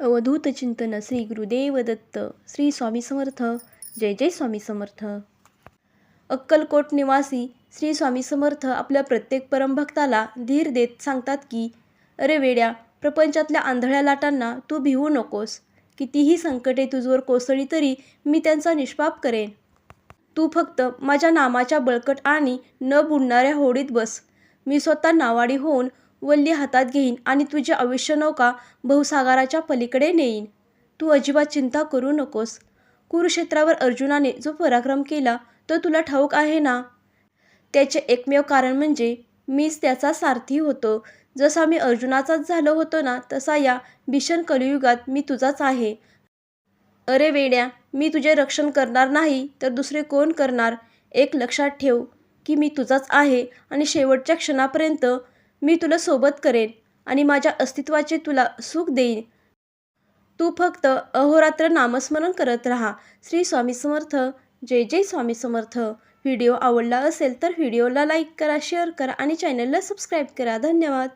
अवधूत चिंतन श्री गुरुदेव दत्त श्री स्वामी समर्थ जय जय स्वामी समर्थ. अक्कलकोट निवासी श्री स्वामी समर्थ आपल्या प्रत्येक परमभक्ताला धीर देत सांगतात की अरे वेड्या प्रपंचातल्या आंधळ्या लाटांना तू भिवू नकोस. कितीही संकटे तुझवर कोसळी तरी मी त्यांचा निष्पाप करेन. तू फक्त माझ्या नामाच्या बळकट आणि न बुडणाऱ्या होडीत बस. मी स्वतः नावाडी होऊन वल्ली हातात घेईन आणि तुझी आयुष्य नौका बहुसागराच्या पलीकडे नेईन. तू अजिबात चिंता करू नकोस. कुरुक्षेत्रावर अर्जुनाने जो पराक्रम केला तो तुला ठाऊक आहे ना? त्याचे एकमेव कारण म्हणजे मीच त्याचा सारथी होतो. जसा मी अर्जुनाचाच झालो होतो ना तसा या भीषण कलियुगात मी तुझाच आहे. अरे वेड्या मी तुझे रक्षण करणार नाही तर दुसरे कोण करणार? एक लक्षात ठेव की मी तुझाच आहे आणि शेवटच्या क्षणापर्यंत मी तुला सोबत करेन आणि माझ्या अस्तित्वाचे तुला सुख देईन. तू फक्त अहोरात्र नामस्मरण करत राहा. श्री स्वामी समर्थ. जय जय स्वामी समर्थ. व्हिडिओ आवडला असेल तर व्हिडिओला लाईक करा शेअर करा आणि चॅनलला सबस्क्राईब करा. धन्यवाद.